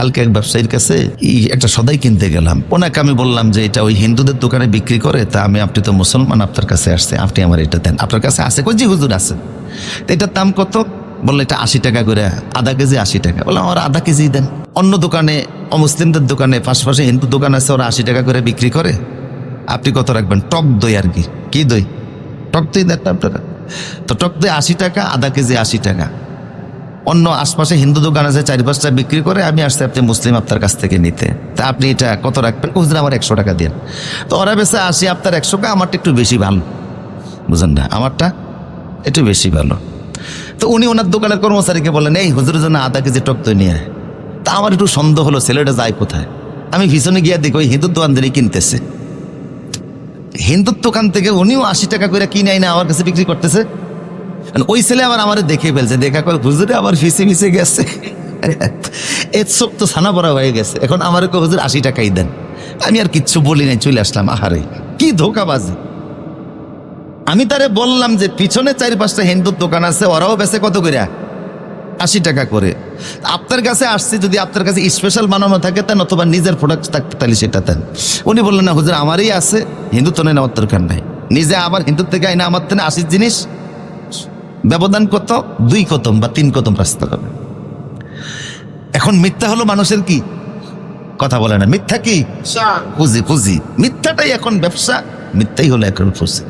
কালকে এক ব্যবসায়ীর কাছে একটা সদাই কিনতে গেলাম। ওনাকে আমি বললাম যে, এটা ওই হিন্দুদের দোকানে বিক্রি করে, তা আমি, আপনি তো মুসলমান, আপনার কাছে আসছে, আপনি আমার এটা দেন। আপনার কাছে আছে? কই জি, হুজুর আছে। এটার দাম কত? বলল, এটা আশি টাকা করে, আধা কেজি আশি টাকা। বললাম আমার আধা কেজি দেন। অন্য দোকানে, অমুসলিমদের দোকানে, পাশাপাশি হিন্দু দোকান আছে, ওরা আশি টাকা করে বিক্রি করে। আপনি কত রাখবেন? টক দই আর কি। কি দই? টক দই দেন আপনারা? তো টক দই আশি টাকা, আধা কেজি আশি টাকা। অন্য আশপাশে হিন্দু দোকান আছে, চারি পাঁচটা বিক্রি করে আমি আসতে আপনি মুসলিম আপনার কাছ থেকে নিতে। তা আপনি এটা কত রাখবেন? হুজুর আমার একশো টাকা দেন। তো ওরা বেছে আসি আপনার একশো টাকা আমারটা একটু বেশি ভালো। বুঝেন না, আমারটা একটু বেশি ভালো। তো উনি ওনার দোকানের কর্মচারীকে বলেন এই হুজুরের জন্য আধা কেজি টক দই নিয়ে। তা আমার একটু সন্দেহ হলো, ছেলেটা যায় কোথায়? আমি পিছনে গিয়ে দেখি, ওই হিন্দুর দোকান থেকে কিনতেছে। হিন্দুর দোকান থেকে উনিও আশি টাকা করে কিনে আইনা আমার কাছে বিক্রি করতেছে। ওই ছেলে আবার আমার দেখে ফেলছে, দেখা করে, হুজুরে আবার ফিসে ফিসে গেছে। এর সব তো ছানা পড়া হয়ে গেছে। এখন আমার কো হুজুর, আশি টাকাই দেন। আমি আর কিচ্ছু বলি নাই, চলে আসলাম। আহারে, কি ধোকাবাজি। আমি তারে বললাম যে, পিছনে চারি পাঁচটা হিন্দুর দোকান আছে, ওরাও বেছে কত করে আশি টাকা করে। আপনার কাছে আসছি, যদি আপনার কাছে স্পেশাল বানানো থাকে তেন অথবা নিজের প্রোডাক্ট থাকতে, তাহলে সেটা দেন। উনি বললেন, না, হুজুর, আমারই আছে। হিন্দু তো নেই আমার দরকার নাই। নিজে আবার হিন্দুর থেকে আইনা আমার থেকে আশির জিনিস ব্যবধান কত? দুই কতম বা তিন কতম রাস্তা হবে। এখন মিথ্যা হলো মানুষের কি? কথা বলে না। মিথ্যা কি? পুঁজি পুঁজি মিথ্যাটাই এখন ব্যবসা মিথ্যাই হলো এখন পুঁজি